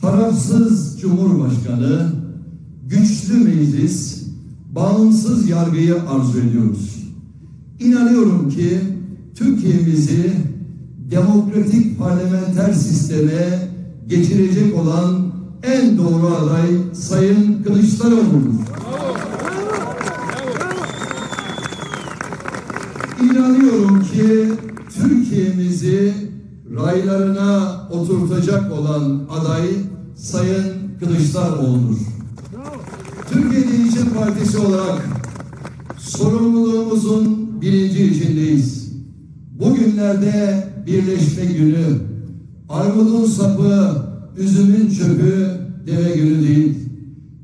tarafsız Cumhurbaşkanı, güçlü meclis, bağımsız yargıyı arzu ediyoruz. İnanıyorum ki Türkiye'mizi demokratik parlamenter sisteme geçirecek olan en doğru aday Sayın Kılıçdaroğlu'dur. İnanıyorum ki Türkiye'mizi raylarına oturtacak olan aday Sayın Kılıçdaroğlu'dur. Türkiye Değişim Partisi olarak sorumluluğumuzun bilinci içindeyiz. Bugünlerde birleşme günü, armudun sapı, üzümün çöpü deve günü değil.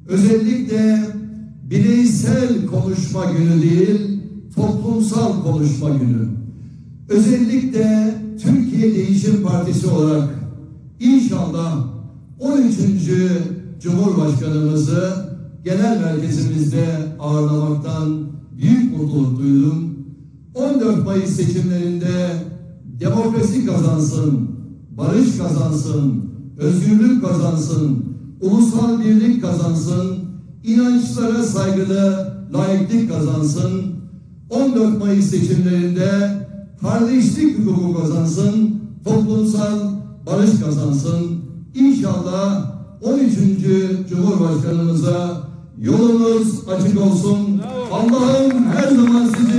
Özellikle bireysel konuşma günü değil, toplumsal konuşma günü. Özellikle Türkiye Değişim Partisi olarak inşallah 13. Cumhurbaşkanımızı genel merkezimizde ağırlamaktan büyük mutluluk duydum. 14 Mayıs seçimlerinde demokrasi kazansın, barış kazansın, özgürlük kazansın, ulusal birlik kazansın, inançlara saygılı laiklik kazansın. 14 Mayıs seçimlerinde kardeşlik hukuku kazansın, toplumsal barış kazansın. İnşallah 13. Cumhurbaşkanımıza yolunuz açık olsun. Allah'ım her zaman sizi.